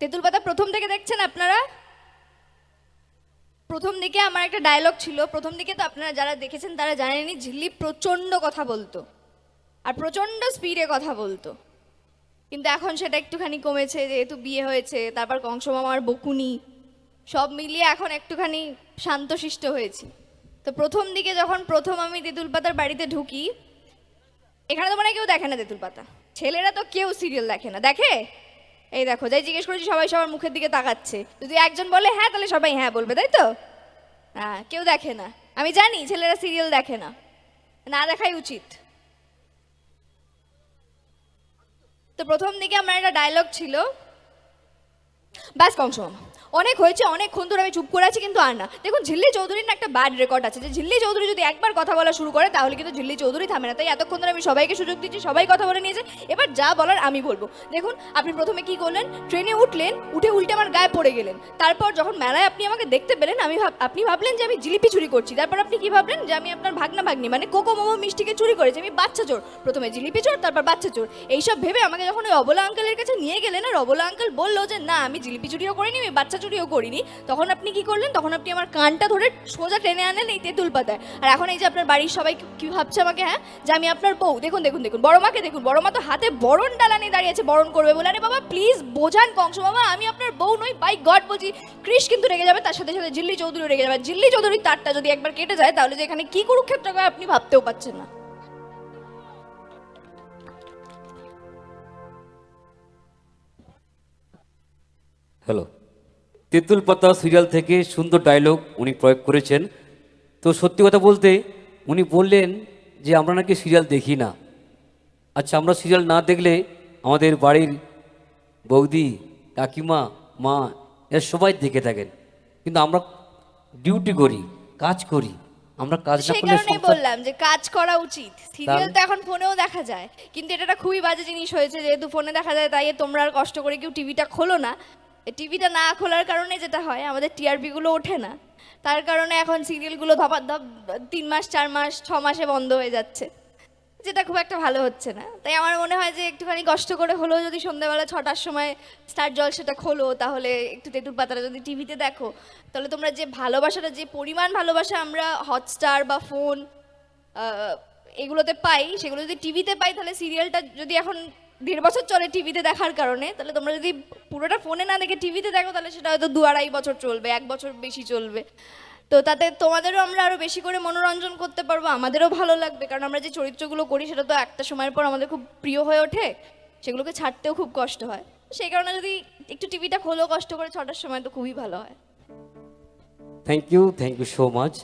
তেঁতুল পাতা প্রথম থেকে দেখছেন আপনারা? প্রথম দিকে আমার একটা ডায়লগ ছিল। প্রথম দিকে তো আপনারা যারা দেখেছেন তারা জানেনই ঝিল্লি প্রচণ্ড কথা বলতো। আর প্রচণ্ড স্পিডে কথা বলতো। কিন্তু এখন সেটা একটুখানি কমেছে, যেহেতু বিয়ে হয়েছে, তারপর কংস মামার বকুনি, সব মিলিয়ে এখন একটুখানি শান্তশিষ্ট হয়েছি। তো প্রথম দিকে যখন প্রথম আমি তেঁতুল পাতার বাড়িতে ঢুকি, এখানে তো মানে কেউ দেখে না তেঁতুল পাতা ছেলেরা তো কেউ সিরিয়াল দেখে না। দেখে? এই দেখো, যাই জিজ্ঞেস করেছি, সবাই সবার মুখের দিকে তাকাচ্ছে। যদি একজন বলে হ্যাঁ তাহলে সবাই হ্যাঁ বলবে, তাই তো? হ্যাঁ কেউ দেখে না। আমি জানি, ছেলেরা সিরিয়াল দেখে না। না দেখাই উচিত। তো প্রথম দিকে আমার একটা ডায়লগ ছিল। ব্যাস কংস অনেক হয়েছে অনেকক্ষণ ধরে আমি চুপ করে আছি, কিন্তু আর না। দেখুন, ঝিল্লি চৌধুরীর না একটা ব্যাড রেকর্ড আছে। যে ঝিল্লি চৌধুরী যদি একবার কথা বলা শুরু করে, তাহলে কিন্তু ঝিল্লি চৌধুরী থামে না। তাই এতক্ষণ ধরে আমি সবাইকে সুযোগ দিচ্ছি, সবাই কথা বলে নিয়েছে। এবার যা বলার আমি বলব। দেখুন, আপনি প্রথমে কি করলেন? ট্রেনে উঠলেন, উঠে উল্টে আমার গায়ে পড়ে গেলেন। তারপর যখন মেলায় আপনি আমাকে দেখতে পেলেন, আমি আপনি ভাবলেন যে আমি জিলিপি চুরি করছি। তারপর আপনি কি ভাবলেন? যে আমি আপনার ভাগনা ভাগ্নি মানে কোকো মোমো মিষ্টিকে চুরি করেছি। আমি বাচ্চা চোর। প্রথমে জিলিপি চোর, তারপর বাচ্চা চোর। এইসব ভেবে আমাকে যখন ওই অবলা আঙ্কেলের কাছে নিয়ে গেলেন, আর অবলা আঙ্কেল বলল যে, না, আমি জিলিপি চুরিও করিনি, আমি বাচ্চা চুরিও করিনি। তখন আপনি কি করলেন? তখন আপনি আমার কানটা ধরে সোজা টেনে আনেন এই তেঁতুল পাতায়। আর এখন এই যে আপনার বাড়ির সবাই কি ভাবছে আমাকে হ্যাঁ? যে আমি আপনার বউ। দেখুন দেখুন দেখুন। বড় মাকে দেখুন। বড় মা তো হাতে বরণ ডালা নিয়ে দাঁড়িয়েছে বরণ করবে বলে। আরে বাবা প্লিজ বোঝান কংস বাবা আমি আপনার বউ নই। বাই গড বলছি ক্রিস কিন্তু রেগে যাবে, তার সাথে সাথে জিল্লি চৌধুরী রেগে যাবে। জিল্লি চৌধুরীর তারটা যদি একবার কেটে যায়, তাহলে যে এখানে কি কুরুক্ষেত্র হয় আপনি ভাবতেও পাচ্ছেন না। হ্যালো তেঁতুল পাতা সিরিয়াল থেকে সুন্দর ডায়লগ উনি প্রয়োগ করেছেন। তো সত্যি কথা বলতে উনি বললেন যে আমরা নাকি সিরিয়াল দেখি না। আচ্ছা আমরা সিরিয়াল না দেখলে আমাদের বাড়ির বৌদি কাকিমা মা এরা সবাই দেখে থাকেন। কিন্তু আমরা ডিউটি করি কাজ করি। আমরা কাজ না করলে কারণেই বললাম যে কাজ করা উচিত। সিরিয়াল তো এখন ফোনেও দেখা যায়। কিন্তু এটা একটা খুবই বাজে জিনিস হয়েছে যেহেতু ফোনে দেখা যায় তাই তোমরা আর কষ্ট করে কেউ টিভিটা খোলো না। টিভিটা না খোলার কারণে যেটা হয়, আমাদের টিআরপি গুলো ওঠে না। তার কারণে এখন সিরিয়ালগুলো ধপার ধপ তিন মাস, চার মাস, ছ মাসে বন্ধ হয়ে যাচ্ছে। যেটা খুব একটা ভালো হচ্ছে না। তাই আমার মনে হয় যে একটুখানি কষ্ট করে হলেও যদি সন্ধ্যাবেলা ছটার সময় স্টার জল সেটা খোলো, তাহলে একটু তেঁতুল পাতাটা যদি টিভিতে দেখো, তাহলে তোমরা যে ভালোবাসাটা, যে পরিমাণ ভালোবাসা আমরা হটস্টার বা ফোন এগুলোতে পাই, সেগুলো যদি টিভিতে পাই, তাহলে সিরিয়ালটা যদি এখন দেড় বছর চলে টিভিতে দেখার কারণে, তাহলে তোমরা যদি পুরোটা ফোনে না দেখে টিভিতে দেখো, তাহলে সেটা হয়তো দু আড়াই বছর চলবে, এক বছর বেশি চলবে। তো তাতে তোমাদেরও আমরা আরও বেশি করে মনোরঞ্জন করতে পারব, আমাদেরও ভালো লাগবে, কারণ আমরা যে চরিত্রগুলো করি, সেটা তো একটা সময়ের পর আমাদের খুব প্রিয় হয়ে ওঠে, সেগুলোকে ছাড়তেও খুব কষ্ট হয়। সেই কারণে যদি একটু টিভিটা খোলো, কষ্ট করে ছটার সময় তো খুবই ভালো হয়। Thank you thank you so much